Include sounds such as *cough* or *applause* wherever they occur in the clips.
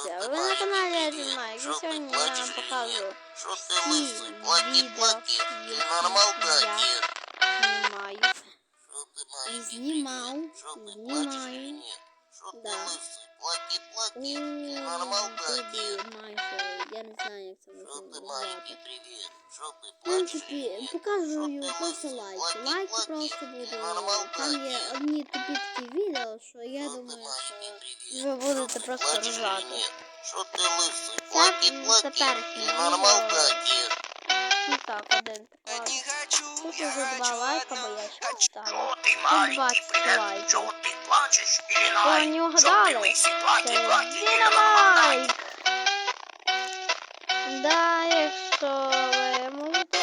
Дивіться, ви на каналі Один Лайк. І сьогодні я вам покажу Що ти всі лисий? Плаки, відео, плаки. які Ти нормал я такі. знімаю. Що ти маєш? Знімав, Що ти знімаю. плачеш чи ні? Що ти Да. платі, платі, ти нормал платі. Я не знаю, як це можна В плачеш? принципі, показую просто лайки. Лайки просто буду. Там є одні тупі такі відео, що я думаю, що ви будете просто ржати. Що ти лисий, платі, платі, ти нормал платі. Ну так. Тут уже два лайка, бо я ще встала. 20 лайків. Я не угадала. Це динамайк. Да, якщо ви можете.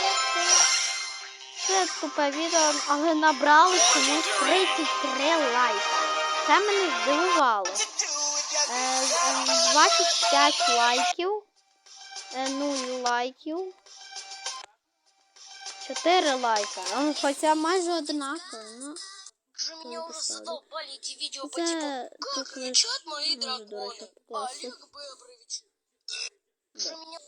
Це тупе відео, але набрали чомусь 33 лайка. Це мене здивувало. Е, 25 лайків. Е, 0 лайків. 4 лайка. Ну, Хоча майже однаково. Ну, Уже Кого меня уже поставлю? задолбали эти видео по типу це Как тут кричат мои дуже дорого драконы? покласти. Олег Бебрович. Уже меня...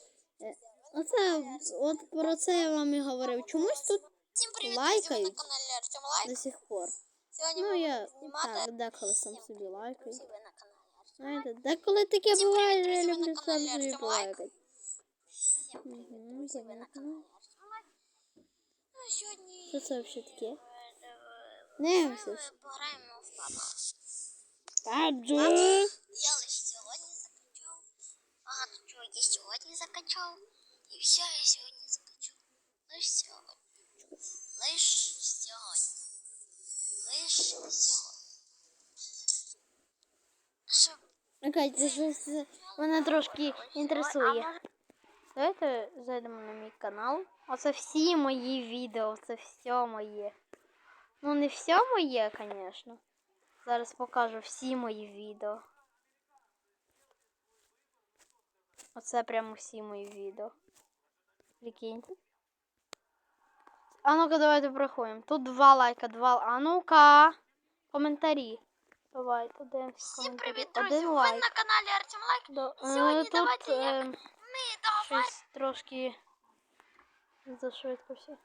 Оце, от про це я вам і говорив. Чомусь тут Всем привет, Лайкают. друзья, вы на канале Артем Лайк. до сих пор. Сегодня Ну мы я будем снимать так, деколи сам собі лайкаю. Друзі, ви на каналі Артем Знаєте, деколи таке Всім буває, привіт, що я друзі, ви люблю на сам каналі собі Артем Лайк. полайкати. Всем привет, Мгм, друзі, ви на понятно. сьогодні... Що це взагалі таке? е, Дивимося. Ми пограємо в паб. Паджу. Я лише сьогодні закачав. Багато чого я сьогодні закачав. І все я сьогодні закачав. Лише сьогодні. Лише сьогодні. Лише сьогодні. Щоб щось е, трошки інтересує. Давайте зайдемо на мій канал. Оце всі мої відео, це все моє. Ну не все моє, звісно. Зараз покажу всі мої відео. Оце прямо всі мої відео. Прикиньте. А ну-ка, давайте порахуємо. Тут два лайка, два. А ну-ка. Коментарі. Давайте дивимося всім коментарі. привіт, друзі! Один Ви лайк. на каналі Артем Лайк. Да, Сьогодні е, тут давайте як е, Ми договоримо. щось трошки зашвидко все.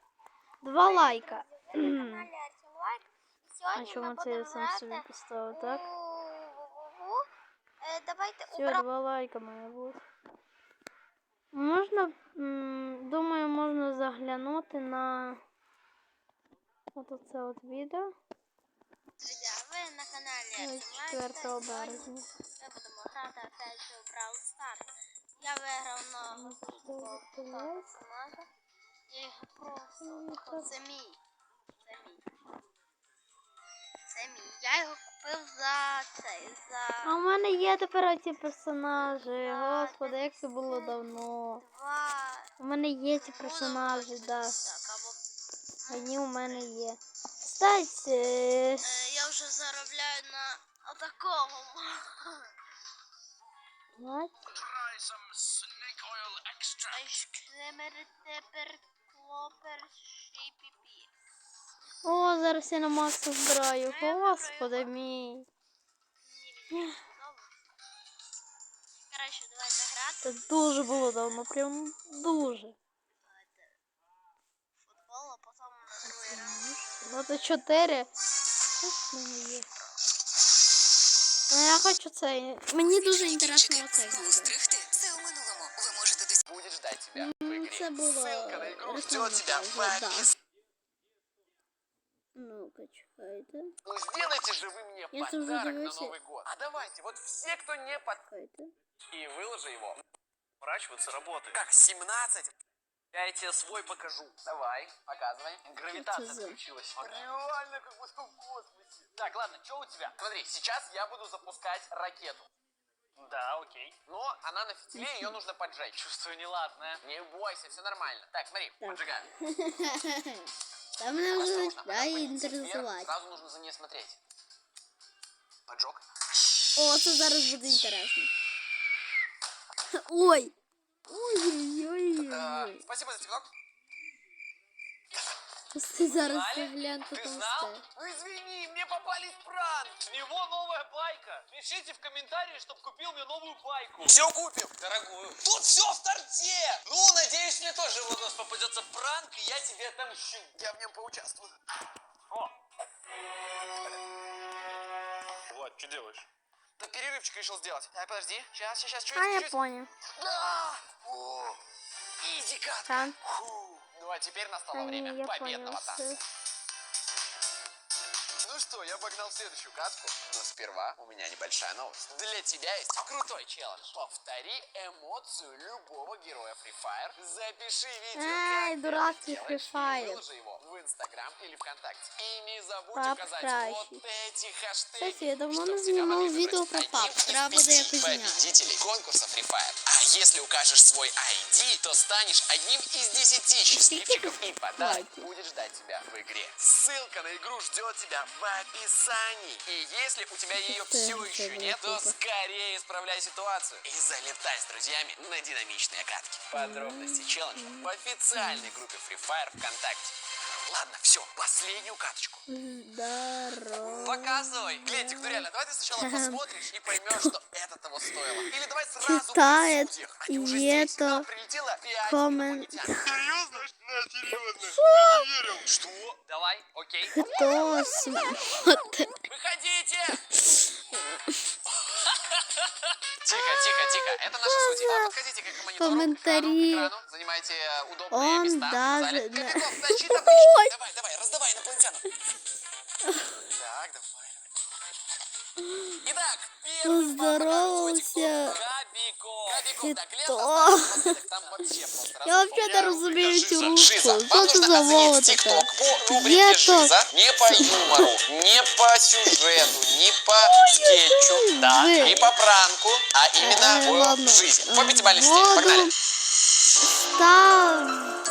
Два лайка. на *clears throat* каналі Артем Лайк. А Сьогодні чому ми це я будемо сам собі грати поставив, так? у- Е, Давайте Все, убрати. два лайка має бути. Можна, м, думаю, можна заглянути на от оце от відео Друзі, ви на каналі е, Артем 4 Лайк. та березня. сьогодні Ми будемо грати опять же в Brawl Stars. Я виграв на персонажа. Я його просто... Це мій. Це мій. Це мій. Я його купив за цей, А за у мене є тепер ці персонажі. Господи, як це було давно. У мене є ці ну, персонажі, да. Так. Вони у мене є. Кстати, Е, я вже заробляю на отакому. *laughs* what? Try some snake oil extract. О, зараз я на Макса збираю. Господи мій. Коротше, давайте грати. Це дуже було давно, прям дуже. Футбол, а потім на другий раунд. 24. Що в мене є? Ну, я хочу цей. Мені дуже інтересно оце відео. Стригти це у минулому. Ви можете досягти. Будет ждать тебя в Ну, игре. Це було Ссылка на игру реклама ждет тебя теж, в да. описании. Ну-ка, чекайте. Ну сделайте же вы мне Я тоже подарок на удивился. Новый год. А давайте, вот все, кто не под... Чекайте. И выложи его. Ворачиваться работает. Как, 17? Я тебе свой покажу. Давай, показывай. Гравитация Что за- отключилась. Реально, как будто в космосе. Так, ладно, что у тебя? Смотри, сейчас я буду запускать ракету. Да, окей. Но она на фитиле, ее нужно поджечь. Чувствую неладное. Не бойся, все нормально. Так, смотри, Так. поджигаем. *laughs* Та мене вже Осторожно, она починає полетит вверх, інтересувати. Сразу нужно за ней смотреть. Поджог. О, це зараз буде інтересно. Ой! Ой-ой-ой. Э, спасибо за цветок. Ти зараз Знали? гляньте Ты знал? Ну извини, мне попались пранк. С него новая байка. Пишите в комментарии, чтобы купил мне новую байку. Все купим. Дорогую. Тут все в торте. Ну, надеюсь, мне тоже в нос попадется пранк, и я тебе отомщу. Я в нем поучаствую. О. Влад, что делаешь? Да перерывчик решил сделать. Так, подожди. Сейчас, сейчас, чуть, А, я чуть. понял. Да! О! Изи кат. Там. Фу. Ну а теперь настало А, не, время победного понял. танца. Ну что, я погнал в следующую катку. Но сперва у меня небольшая новость. Для тебя есть крутой челлендж. Повтори эмоцию любого героя Free Fire. Запиши видео. Ай, дурацкий Free Fire. его Инстаграм или ВКонтакте. И не забудь Пап указать кращий. вот эти хэштеги. Кстати, я давно відео выбрать про пап. якось зняти. победителей конкурса Free Fire. А если укажешь свой ID, то станешь одним из десяти счастливчиков и подарок будет ждать тебя в игре. Ссылка на игру ждет тебя в описании. И если у тебя ее все еще нет, то скорее исправляй ситуацию и залетай с друзьями на динамичные катки. Подробности челленджа в официальной группе Free Fire ВКонтакте. Ладно, все, последнюю каточку. Здорово. Показывай. Глентик, ну реально, давай ты сначала посмотришь и поймешь, что это того стоило. Или давай сразу Читает. Они уже здесь. К нам это прилетело пять коммен- инопланетян. Серьезно? На, серьезно. Не верил. Что? Давай, окей. Кто смотрит? *laughs* Выходите! *laughs* Тихо, тихо, тихо. Это наши судьи. А, Подходите к монитору, комментарии. к экрану. Занимайте э, удобные Он места даже зале. *laughs* на- вообще просто Я вообще-то разумею цю русскую. Це нужно за оценить мова в така? ТикТок по рубрике Є то- Жиза. Не по юмору, не по сюжету, не по скетчу, да, не по пранку, а именно. Э, По пятибалльной системе. Погнали. Став.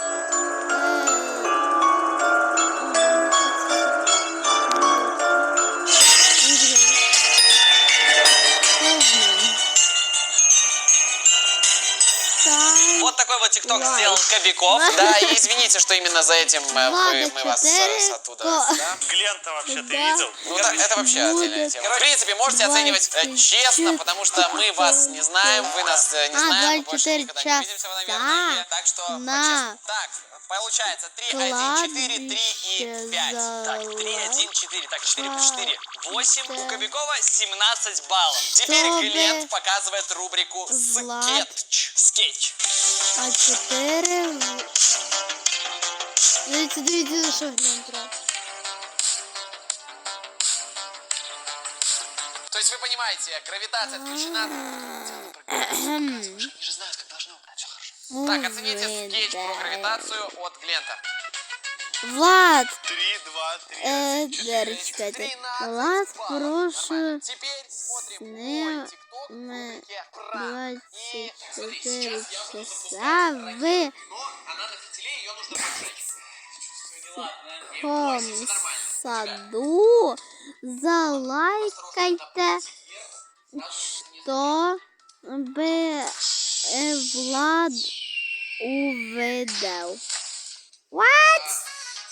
Вот ТикТок сделал Кобяков. Да, и извините, что именно за этим э, мы, Ладно, мы вас э, с оттуда. да. Глента вообще ты Да. видел? Ну, это, это вообще отдельная тема. В принципе, можете оценивать э, честно, потому что мы вас не знаем, вы нас э, не А, знаем, мы больше 24 никогда не увидимся, наверное. часа Так что, на по-честному. Так, получается 3, 1, 4, 3 и кладбище 5. Так, 3, 1, 4. Так, 4 плюс 4. 8. У Да. Кобякова 17 баллов. Теперь Чтобы Глент показывает рубрику Влад- «Скетч». Скетч. А чотири. в- Дивіться, дивіться, що глянь треба. То есть вы понимаете, гравитация отключена. Они же знают, как должно. Все хорошо. Ну, Так, оцените скетч про гравитацию от Глента. Влад, Три, два, три. е, зараз чекайте. 13 Влад, прошу. Теперь смотрим с И смотри, 24 сейчас я буду запускать часа в на нормально. саду. Залайкайте, щоб е, Влад увидав. What?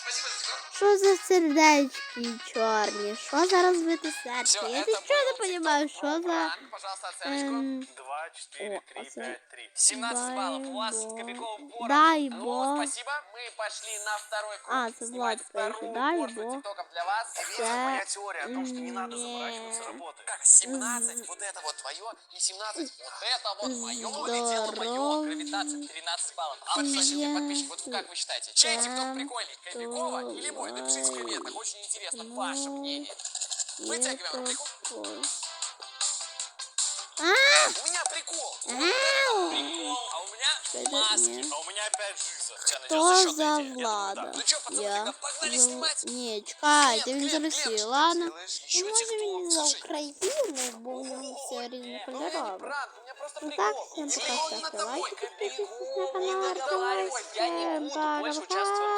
Спасибо за. Що за сердечки чорні? Що за розбите серце? Всё, Я это нічого не был розумію, TikTok що про за... пранк. Пожалуйста, оценочку. Ем, Два, четыре, О, три, а це- пять, три. 17 баллов. У вас Бо- Кобяков Бор. Дай Ну, Бог. спасибо. Мы пошли на второй круг. А, це Снимать Влад перший. вторую Дай порцию Бог. тиктоков для вас. Це Моя теория о том, что не надо не- заморачиваться работой. Как 17, вот это вот твое, и 17, вот это вот мое. Улетело мое, гравитация 13 баллов. А вот, кстати, Я подписчик, вот как вы считаете, чей тикток прикольней, Кобякова или мой? Напишите в комментах, очень интересно ваше мнение. Вытягиваем рубрику. А, У меня прикол. ау. Прикол. А у меня Это маски. нет. А у меня опять жиза. У тебя Хто найдется счет за найти? Я думаю, да. Влада? Ну чё, пацаны, Я. тогда погнали за- снимать? Ні, чекайте, Глеб, він Глеб, з Глеб, Росії, что ты ладно? делаешь? Ми Ещё можемо тикток, і за слушай. Україну, бо у нас Ой, все різні не, ну это не кольорові. пранк, у меня просто Ну прикол. так, всем И пока, он ставьте на тобой, лайки, Кобяков, подписывайтесь на не канал, договаривай, я не всем буду больше пока-пока. участвовать